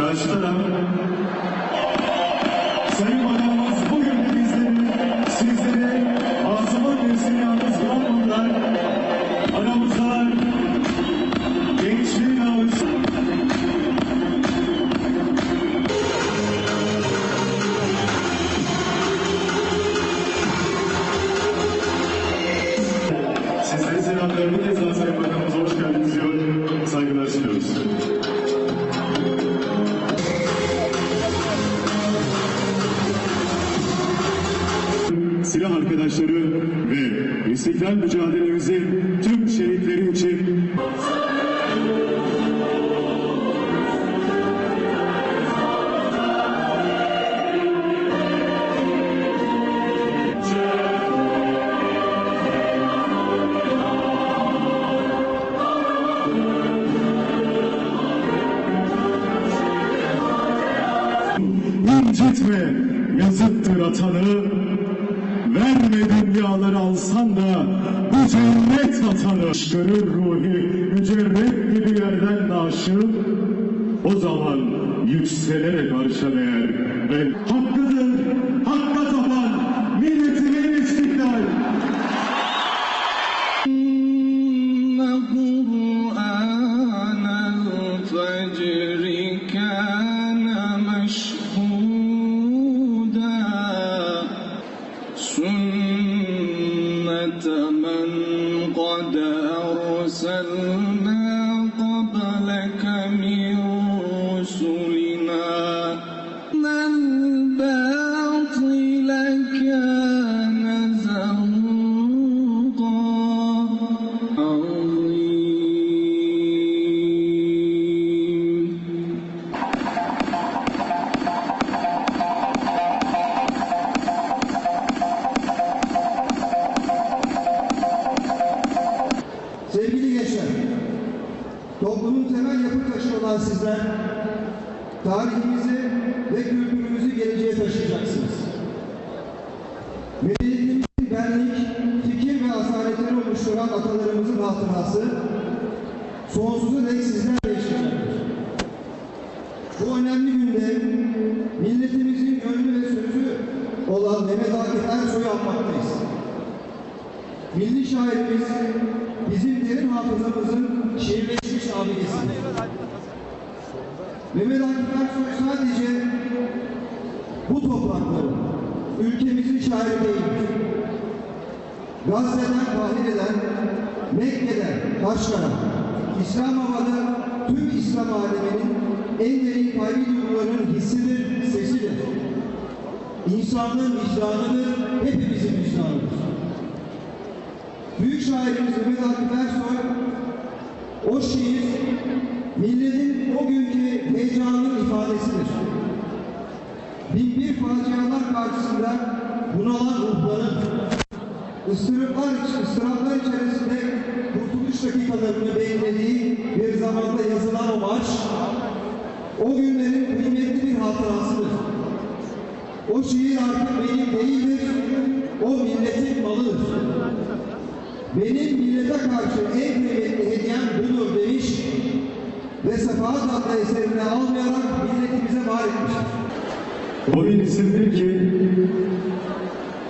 Karşı taraf. Arkadaşları ve istiklal mücadelemizin tüm şehitleri için incitme yazıktır atanı Verme dünyaları alsan da bu cennet vatanı Görür ruhi mücerret gibi yerden naşı O zaman yükselerek arşa eğer Ben hakkıdır, قد أرسلنا Sevgili gençler, toplumun temel yapı taşı olan sizler, tarihimizi ve kültürümüzü geleceğe taşıyacaksınız. Medeniyetimizin benlik, fikir ve asaletini oluşturan atalarımızın hatırası, sonsuza dek sizlerle yaşayacaktır. Bu önemli günde milletimizin gönlü ve sözü olan Mehmet Akif Ersoy'u anmaktayız. Milli şairimiz bizim derin hafızamızın şiirleşmiş abidesidir. Mehmet Akif Ersoy sadece bu toprakların, ülkemizin şairi değildir. Gazze'den Kahire'den, Mekke'den Kaşgar'a, İslamabad'a tüm İslam aleminin en derin kalbi duygularının hissidir, sesidir. İnsanlığın vicdanıdır, hepimizin vicdanıdır. Büyük şairimiz Mehmet Akif Ersoy, o şiir, milletin o günkü heyecanının ifadesidir. Binbir facialar karşısında bunalan ruhların, ıstırıplar, ıstıraplar içerisinde kurtuluş dakikalarını beklediği bir zamanda yazılan o marş, o günlerin kıymetli bir hatırasıdır. O şiir artık benim değildir, o milletin malıdır. Benim millete karşı en kıymetli hediyem budur demiş ve Sefahat adlı eserini almayarak milletimize var etmiştir. O bir isimdir ki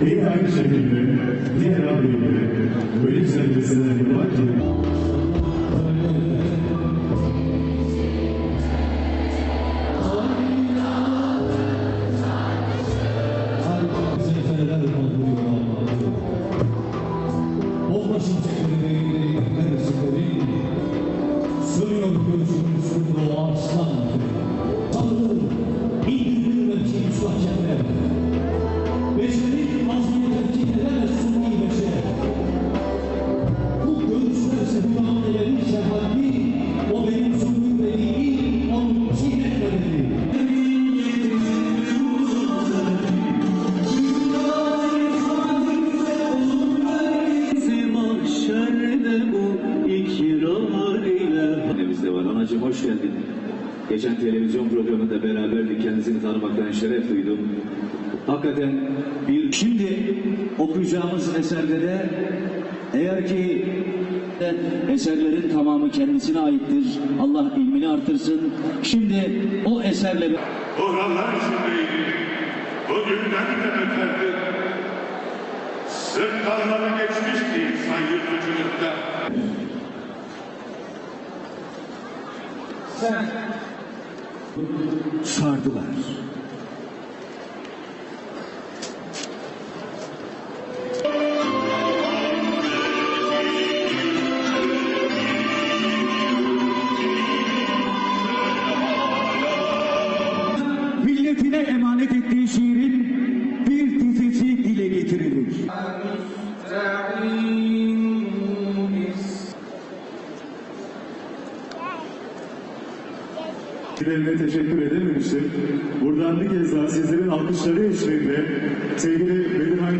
yine aynı şekilde Geçen televizyon programında beraberdik. Kendisini tanımaktan şeref duydum. Hakikaten bir... Şimdi okuyacağımız eserde de eğer ki Eserlerin tamamı kendisine aittir. Allah ilmini artırsın. Şimdi o eserleri Buhranlar içindeydi. Bugünden de öterdi. Sırtlarları geçmişti insan yırtıcılıkta. Sardılar. Milletine emanet ettiği şiirin Sizlerine teşekkür edememiştim. Buradan bir kez daha sizlerin alkışları eşliğinde sevgili Bedirhan